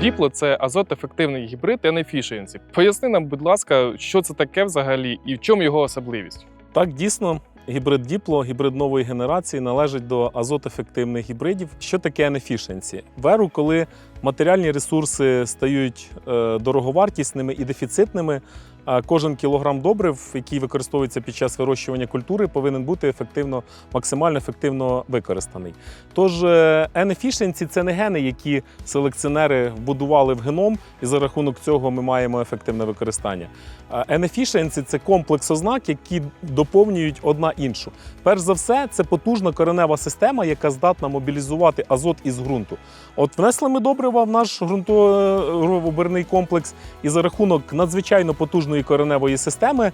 Діпло це азот-ефективний гібрид N-Efficiency. Поясни нам, будь ласка, що це таке взагалі і в чому його особливість? Так, дійсно, гібрид Діпло, гібрид нової генерації, належить до азотефективних гібридів. Що таке енефішенці? Веру, коли матеріальні ресурси стають е, дороговартісними і дефіцитними, кожен кілограм добрив, який використовується під час вирощування культури, повинен бути ефективно, максимально ефективно використаний. Тож е, N-efficiency – це не гени, які селекціонери вбудували в геном, і за рахунок цього ми маємо ефективне використання. N-efficiency – це комплекс ознак, які доповнюють одна іншу. Перш за все, це потужна коренева система, яка здатна мобілізувати азот із ґрунту. От внесли ми добрива в наш ґрунтооберний комплекс, і за рахунок надзвичайно потужної кореневої системи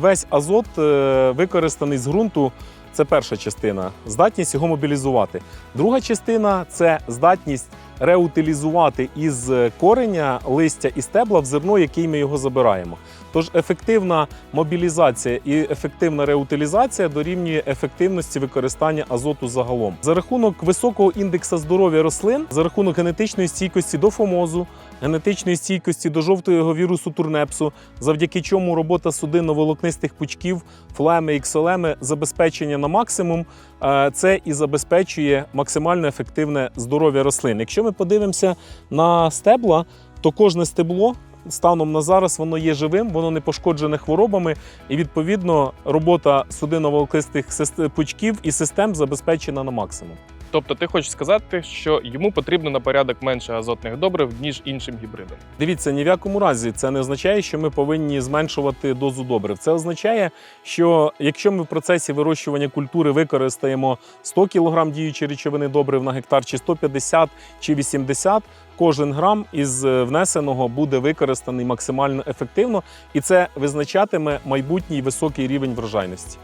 весь азот е, використаний з ґрунту. Це перша частина здатність його мобілізувати. Друга частина це здатність реутилізувати із кореня листя і стебла в зерно, який ми його забираємо. Тож ефективна мобілізація і ефективна реутилізація дорівнює ефективності використання азоту загалом. За рахунок високого індексу здоров'я рослин, за рахунок генетичної стійкості до фомозу, генетичної стійкості до жовтого вірусу турнепсу, завдяки чому робота судинно-волокнистих пучків, флеми, іксолеми, забезпечення на максимум, е, це і забезпечує максимально ефективне здоров'я рослин. Якщо ми подивимося на стебла, то кожне стебло. Станом на зараз воно є живим, воно не пошкоджене хворобами, і відповідно робота судино-волокнистих пучків і систем забезпечена на максимум. Тобто, ти хочеш сказати, що йому потрібно на порядок менше азотних добрив, ніж іншим гібридам. Дивіться, ні в якому разі це не означає, що ми повинні зменшувати дозу добрив. Це означає, що якщо ми в процесі вирощування культури використаємо 100 кг діючої речовини добрив на гектар, чи 150 чи 80, кожен грам із е, внесеного буде використаний максимально ефективно, і це визначатиме майбутній високий рівень врожайності.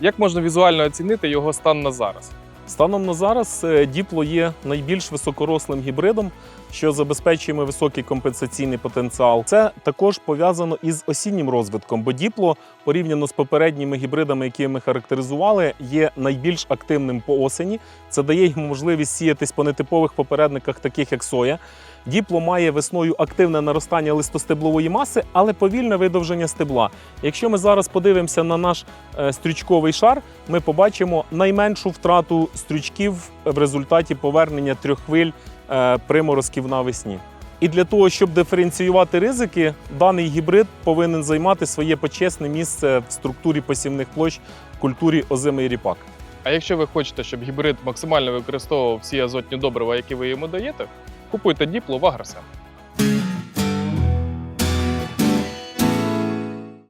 Як можна візуально оцінити його стан на зараз? Станом на зараз е, діпло є найбільш високорослим гібридом, що забезпечує високий компенсаційний потенціал. Це також пов'язано із осіннім розвитком, бо діпло порівняно з попередніми гібридами, які ми характеризували, є найбільш активним по осені. Це дає йому можливість сіятись по нетипових попередниках, таких як соя. Діпло має весною активне наростання листостеблової маси, але повільне видовження стебла. Якщо ми зараз подивимося на наш е, стрючковий шар, ми побачимо найменшу втрату стрючків в результаті повернення трьох хвиль е, приморозків навесні. І для того, щоб диференціювати ризики, даний гібрид повинен займати своє почесне місце в структурі посівних площ культурі озимий ріпак. А якщо ви хочете, щоб гібрид максимально використовував всі азотні добрива, які ви йому даєте, купуйте діпло в Агросем.